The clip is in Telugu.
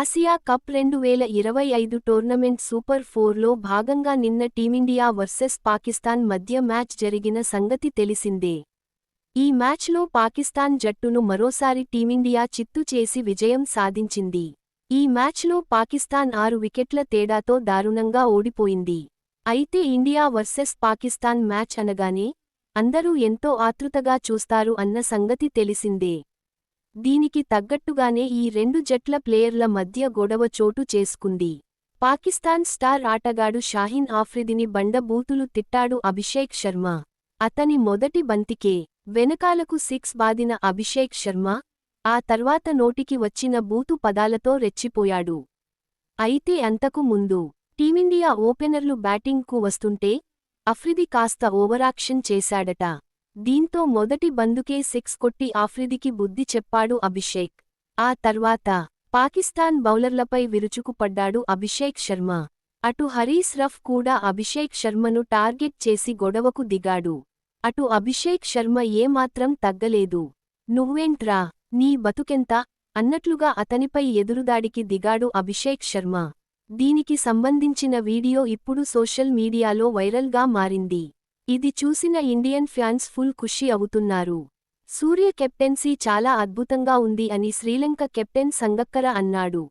ఆసియా కప్ రెండు వేల ఇరవై ఐదు టోర్నమెంట్ సూపర్ ఫోర్లో భాగంగా నిన్న టీమిండియా వర్సెస్ పాకిస్తాన్ మధ్య మ్యాచ్ జరిగిన సంగతి తెలిసిందే. ఈ మ్యాచ్లో పాకిస్తాన్ జట్టును మరోసారి టీమిండియా చిత్తు చేసి విజయం సాధించింది. ఈ మ్యాచ్లో పాకిస్తాన్ ఆరు వికెట్ల తేడాతో దారుణంగా ఓడిపోయింది. అయితే ఇండియా వర్సెస్ పాకిస్తాన్ మ్యాచ్ అనగానే అందరూ ఎంతో ఆతృతగా చూస్తారు అన్న సంగతి తెలిసిందే. దీనికి తగ్గట్టుగానే ఈ రెండు జట్ల ప్లేయర్ల మధ్య గొడవ చోటు చేసుకుంది. పాకిస్తాన్ స్టార్ ఆటగాడు షాహీన్ ఆఫ్రిదిని బండబూతులు తిట్టాడు అభిషేక్ శర్మ. అతని మొదటి బంతికే వెనకాలకు సిక్స్ బాదిన అభిషేక్ శర్మ ఆ తర్వాత నోటికి వచ్చిన బూతు పదాలతో రెచ్చిపోయాడు. అయితే అంతకు ముందు టీమిండియా ఓపెనర్లు బ్యాటింగ్కు వస్తుంటే అఫ్రిది కాస్త ఓవరాక్షన్ చేశాడట. దీంతో మొదటి బందుకే సిక్స్ కొట్టి ఆఫ్రిదికి బుద్ధి చెప్పాడు అభిషేక్. ఆ తర్వాత పాకిస్తాన్ బౌలర్లపై విరుచుకుపడ్డాడు అభిషేక్ శర్మ. అటు హరీస్ రఫ్ కూడా అభిషేక్ శర్మను టార్గెట్ చేసి గొడవకు దిగాడు. అటు అభిషేక్ శర్మ ఏమాత్రం తగ్గలేదు. నువ్వేంట్రా? నీ బతుకెంత? అన్నట్లుగా అతనిపై ఎదురుదాడికి దిగాడు అభిషేక్ శర్మ. దీనికి సంబంధించిన వీడియో ఇప్పుడు సోషల్ మీడియాలో వైరల్గా మారింది. ఇది చూసిన ఇండియన్ ఫ్యాన్స్ ఫుల్ ఖుషి అవుతున్నారు. సూర్య కెప్టెన్సీ చాలా అద్భుతంగా ఉంది అని శ్రీలంక కెప్టెన్ సంగక్కర అన్నాడు.